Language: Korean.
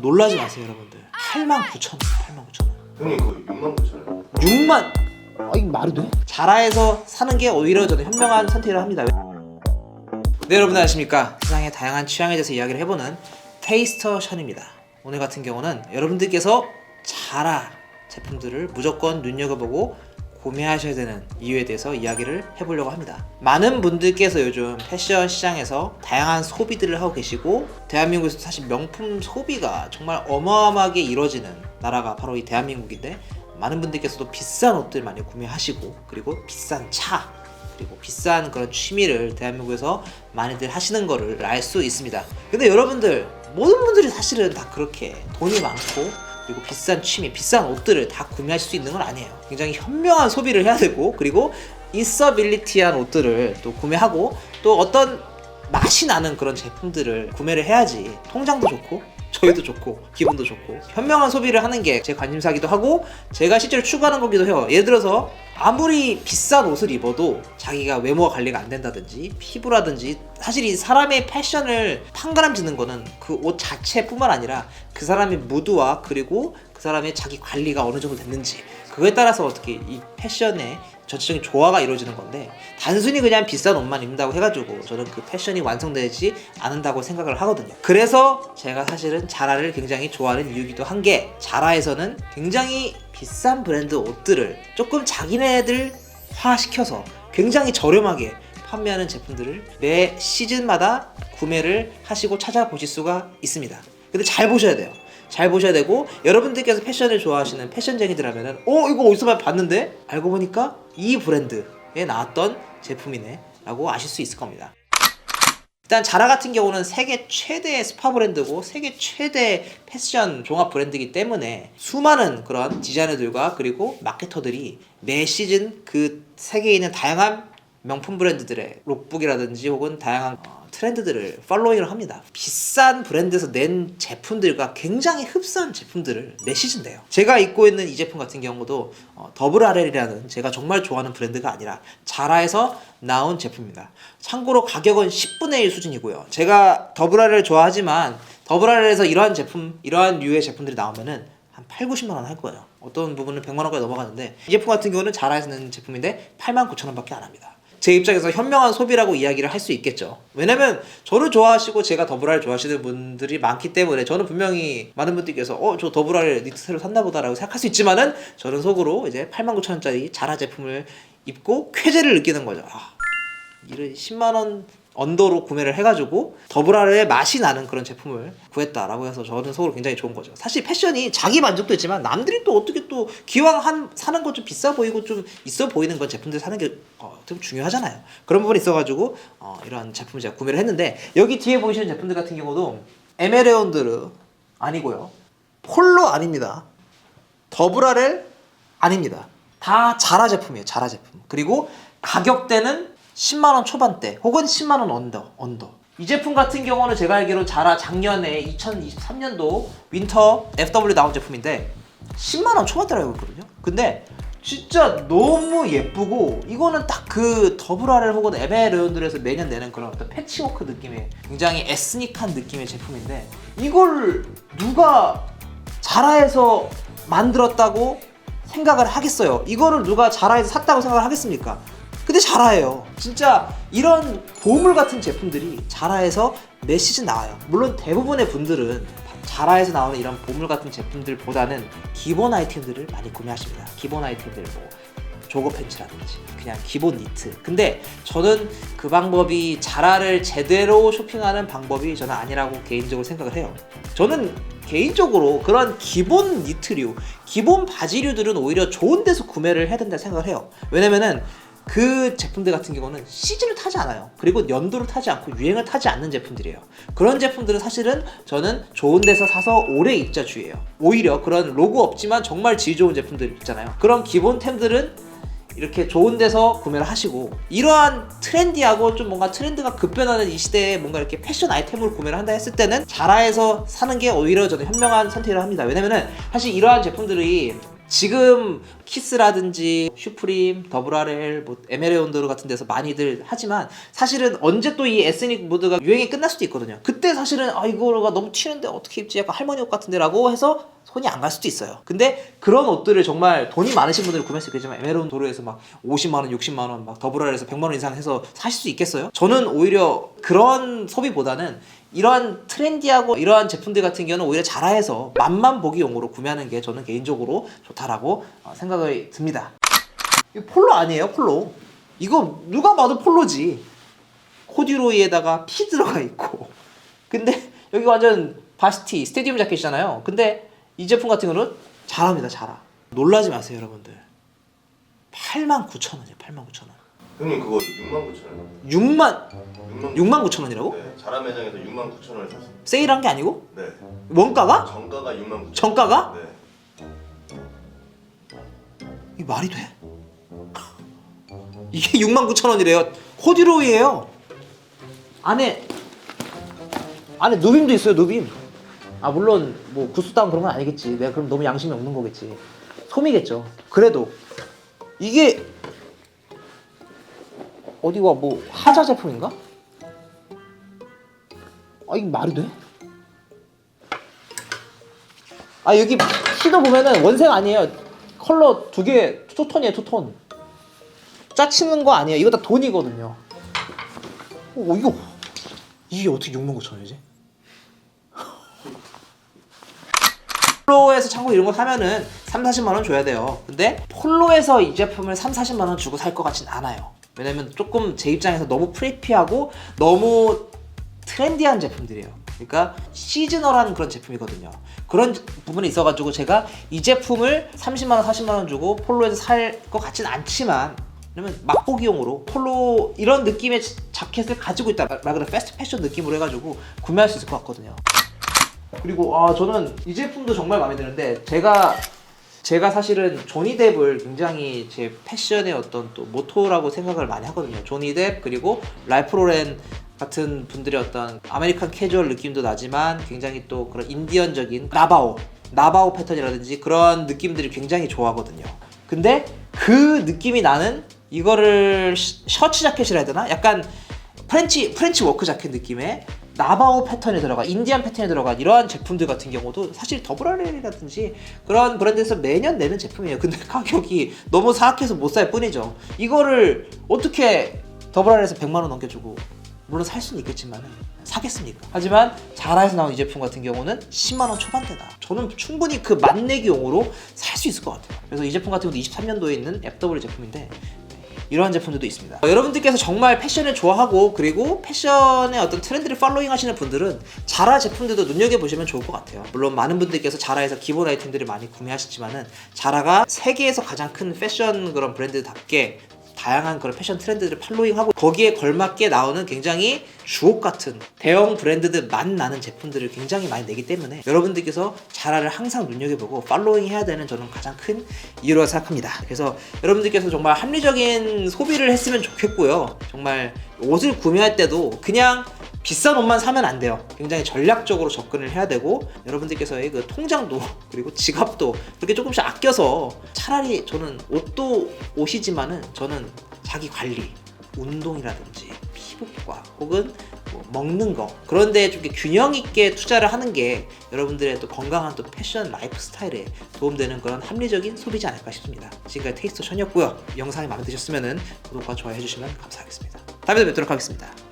놀라지 마세요 여러분들. 89,000원 89,000원. 형님 그 6만 9천 원. 6만! 아 이거 말이 돼? 자라에서 사는 게 오히려 저는 현명한 선택이라고 합니다. 네 여러분 안녕하십니까? 세상의 다양한 취향에 대해서 이야기를 해보는 테이스터 션입니다. 오늘 같은 경우는 여러분들께서 자라 제품들을 무조건 눈여겨보고 구매하셔야 되는 이유에 대해서 이야기를 해보려고 합니다. 많은 분들께서 요즘 패션 시장에서 다양한 소비들을 하고 계시고 대한민국에서 사실 명품 소비가 정말 어마어마하게 이루어지는 나라가 바로 이 대한민국인데 많은 분들께서도 비싼 옷들 많이 구매하시고 그리고 비싼 차 그리고 비싼 그런 취미를 대한민국에서 많이들 하시는 거를 알 수 있습니다. 근데 여러분들 모든 분들이 사실은 다 그렇게 돈이 많고 그리고 비싼 취미, 비싼 옷들을 다 구매하실 수 있는 건 아니에요. 굉장히 현명한 소비를 해야 되고 그리고 인서빌리티한 옷들을 또 구매하고 또 어떤 맛이 나는 그런 제품들을 구매를 해야지 통장도 좋고 저희도 좋고 기분도 좋고 현명한 소비를 하는 게 제 관심사기도 하고 제가 실제로 추구하는 거기도 해요. 예를 들어서 아무리 비싼 옷을 입어도 자기가 외모가 관리가 안 된다든지 피부라든지 사실 이 사람의 패션을 판가름 짓는 거는 그 옷 자체뿐만 아니라 그 사람의 무드와 그리고 그 사람의 자기 관리가 어느 정도 됐는지 그거에 따라서 어떻게 이 패션의 전체적인 조화가 이루어지는 건데 단순히 그냥 비싼 옷만 입는다고 해가지고 저는 그 패션이 완성되지 않는다고 생각을 하거든요. 그래서 제가 사실은 자라를 굉장히 좋아하는 이유기도 한 게 자라에서는 굉장히 비싼 브랜드 옷들을 조금 자기네들 화시켜서 굉장히 저렴하게 판매하는 제품들을 매 시즌마다 구매를 하시고 찾아보실 수가 있습니다. 근데 잘 보셔야 돼요. 잘 보셔야 되고 여러분들께서 패션을 좋아하시는 패션쟁이들하면은 어 이거 어디서 봤는데 알고 보니까 이 브랜드에 나왔던 제품이네라고 아실 수 있을 겁니다. 일단 자라 같은 경우는 세계 최대의 스파 브랜드고 세계 최대 패션 종합 브랜드이기 때문에 수많은 그런 디자이너들과 그리고 마케터들이 매 시즌 그 세계에 있는 다양한 명품 브랜드들의 록북이라든지 혹은 다양한 어, 트렌드들을 팔로잉을 합니다. 비싼 브랜드에서 낸 제품들과 굉장히 흡사한 제품들을 매 시즌 내요. 제가 입고 있는 이 제품 같은 경우도 어, 더블 RL이라는 제가 정말 좋아하는 브랜드가 아니라 자라에서 나온 제품입니다. 참고로 가격은 10분의 1 수준이고요. 제가 더블 RL 좋아하지만 더블 RL에서 이러한 제품, 이러한 류의 제품들이 나오면은 한 8, 90만 원 할 거예요. 어떤 부분은 100만 원까지 넘어가는데 이 제품 같은 경우는 자라에서 낸 제품인데 8만 9천 원밖에 안 합니다. 제 입장에서 현명한 소비라고 이야기를 할 수 있겠죠. 왜냐면 저를 좋아하시고 제가 더블알 좋아하시는 분들이 많기 때문에 저는 분명히 많은 분들께서 어 저 더블알 니트 새로 샀나 보다라고 생각할 수 있지만은 저는 속으로 이제 89,000원짜리 자라 제품을 입고 쾌재를 느끼는 거죠. 아, 이런 10만 원 언더로 구매를 해가지고 더블알의 맛이 나는 그런 제품을 구했다라고 해서 저는 속으로 굉장히 좋은 거죠. 사실 패션이 자기 만족도 있지만 남들이 또 어떻게 또 기왕 한 사는 거 좀 비싸 보이고 좀 있어 보이는 건 제품들 사는 게 어, 좀 중요하잖아요. 그런 부분이 있어가지고 어, 이런 제품을 제가 구매를 했는데 여기 뒤에 보이시는 제품들 같은 경우도 에메레온드르 아니고요. 폴로 아닙니다. 더블알엘 아닙니다. 다 자라 제품이에요. 자라 제품. 그리고 가격대는 10만 원 초반대 혹은 10만 원 언더 언더. 이 제품 같은 경우는 제가 알기로 자라 작년에 2023년도 윈터 FW 나온 제품인데 10만 원 초반대라고 했거든요. 근데 진짜 너무 예쁘고 이거는 딱 그 더블 RL 혹은 에메르온들에서 매년 내는 그런 어떤 패치워크 느낌의 굉장히 에스닉한 느낌의 제품인데 이걸 누가 자라에서 만들었다고 생각을 하겠어요. 이거를 누가 자라에서 샀다고 생각을 하겠습니까? 근데 자라예요. 진짜 이런 보물 같은 제품들이 자라에서 매 시즌 나와요. 물론 대부분의 분들은 자라에서 나오는 이런 보물 같은 제품들보다는 기본 아이템들을 많이 구매하십니다. 기본 아이템들 뭐 조거 팬츠라든지 그냥 기본 니트. 근데 저는 그 방법이 자라를 제대로 쇼핑하는 방법이 저는 아니라고 개인적으로 생각을 해요. 저는 개인적으로 그런 기본 니트류, 기본 바지류들은 오히려 좋은 데서 구매를 해야 된다 생각을 해요. 왜냐면은 그 제품들 같은 경우는 시즌을 타지 않아요. 그리고 연도를 타지 않고 유행을 타지 않는 제품들이에요. 그런 제품들은 사실은 저는 좋은 데서 사서 오래 입자 주의예요. 오히려 그런 로고 없지만 정말 질 좋은 제품들 있잖아요. 그런 기본템들은 이렇게 좋은 데서 구매를 하시고 이러한 트렌디하고 좀 뭔가 트렌드가 급변하는 이 시대에 뭔가 이렇게 패션 아이템으로 구매를 한다 했을 때는 자라에서 사는 게 오히려 저는 현명한 선택이라 합니다. 왜냐면은 사실 이러한 제품들이 지금 키스라든지 슈프림, 더블RL, 뭐 에메레온드 같은 데서 많이들 하지만 사실은 언제 또 이 에스닉 모드가 유행이 끝날 수도 있거든요. 그때 사실은 아 이거가 너무 튀는데 어떻게 입지 약간 할머니 옷 같은데라고 해서 손이 안 갈 수도 있어요. 근데 그런 옷들을 정말 돈이 많으신 분들은 구매할 수 있겠지만 에메론 도로에서 막 50만 원, 60만 원, 막 더블R에서 100만 원 이상 해서 사실 수 있겠어요? 저는 오히려 그런 소비보다는 이러한 트렌디하고 이러한 제품들 같은 경우는 오히려 자라에서 맛만 보기용으로 구매하는 게 저는 개인적으로 좋다라고 어, 생각이 듭니다. 이거 폴로 아니에요, 폴로. 이거 누가 봐도 폴로지. 코듀로이에다가 피 들어가 있고. 근데 여기 완전 바스티 스테디움 자켓이잖아요. 근데 이 제품 같은 경우는 잘합니다, 잘하. 놀라지 마세요, 여러분들. 89,000원이에요, 89,000원. 형님 그거 6만 9천 원. 6만 6만 69,000원이라고? 네. 자라 매장에서 6만 9천 원에 샀어요. 세일한 게 아니고? 네. 원가가? 정가가 6만 9천. 정가가? 네. 이 말이 돼? 이게 69,000원이래요. 코듀로이에요. 안에 안에 누빔도 있어요, 누빔. 아 물론 뭐 구스다운 그런 건 아니겠지. 내가 그럼 너무 양심이 없는 거겠지. 솜이겠죠. 그래도 이게 어디가 뭐 하자 제품인가? 아 이게 말이 돼? 아 여기 티도 보면은 원색 아니에요. 컬러 두 개 투톤이에요 투톤. 짜치는 거 아니에요. 이거 다 돈이거든요. 어 이거 이게 어떻게 6만 9천 원이지? 폴로에서 참고 이런 거 사면은 3, 40만 원 줘야 돼요. 근데 폴로에서 이 제품을 3, 40만 원 주고 살 것 같진 않아요. 왜냐면 조금 제 입장에서 너무 프리피하고 너무 트렌디한 제품들이에요. 그러니까 시즈널한 그런 제품이거든요. 그런 부분이 있어가지고 제가 이 제품을 30만 원, 40만 원 주고 폴로에서 살 것 같진 않지만 왜냐면 맛보기용으로 폴로 이런 느낌의 자켓을 가지고 있다 말 그대로 패스트 패션 느낌으로 해가지고 구매할 수 있을 것 같거든요. 그리고 아 저는 이 제품도 정말 마음에 드는데 제가 제가 사실은 조니 뎁을 굉장히 제 패션의 어떤 또 모토라고 생각을 많이 하거든요. 조니 뎁 그리고 랄프 로렌 같은 분들의 어떤 아메리칸 캐주얼 느낌도 나지만 굉장히 또 그런 인디언적인 나바오 나바오 패턴이라든지 그런 느낌들이 굉장히 좋아하거든요. 근데 그 느낌이 나는 이거를 시- 셔츠 자켓이라 해야 되나? 약간 프렌치 프렌치 워크 자켓 느낌의 나바오 패턴에 들어가 인디안 패턴에 들어간 이러한 제품들 같은 경우도 사실 더블알렐이라든지 그런 브랜드에서 매년 내는 제품이에요. 근데 가격이 너무 사악해서 못 살 뿐이죠. 이거를 어떻게 더블알에서 100만 원 넘겨주고 물론 살 수는 있겠지만 사겠습니까? 하지만 자라에서 나온 이 제품 같은 경우는 10만 원 초반대다. 저는 충분히 그 맛내기용으로 살 수 있을 것 같아요. 그래서 이 제품 같은 경우도 23년도에 있는 FW 제품인데 이러한 제품들도 있습니다. 어, 여러분들께서 정말 패션을 좋아하고 그리고 패션의 어떤 트렌드를 팔로잉 하시는 분들은 자라 제품들도 눈여겨보시면 좋을 것 같아요. 물론 많은 분들께서 자라에서 기본 아이템들을 많이 구매하시지만은 자라가 세계에서 가장 큰 패션 그런 브랜드답게 다양한 그런 패션 트렌드들을 팔로잉하고 거기에 걸맞게 나오는 굉장히 주옥 같은 대형 브랜드들 맛 나는 제품들을 굉장히 많이 내기 때문에 여러분들께서 자라를 항상 눈여겨보고 팔로잉 해야 되는 저는 가장 큰 이유라고 생각합니다. 그래서 여러분들께서 정말 합리적인 소비를 했으면 좋겠고요. 정말 옷을 구매할 때도 그냥 비싼 옷만 사면 안 돼요. 굉장히 전략적으로 접근을 해야 되고 여러분들께서의 그 통장도 그리고 지갑도 그렇게 조금씩 아껴서 차라리 저는 옷도 옷이지만은 저는 자기 관리, 운동이라든지 피부과 혹은 뭐 먹는 거 그런데 좀 이렇게 균형 있게 투자를 하는 게 여러분들의 또 건강한 또 패션 라이프 스타일에 도움되는 그런 합리적인 소비지 않을까 싶습니다. 지금까지 테이스터 션이었고요. 영상이 마음에 드셨으면 구독과 좋아요 해주시면 감사하겠습니다. 다음에 또 뵙도록 하겠습니다.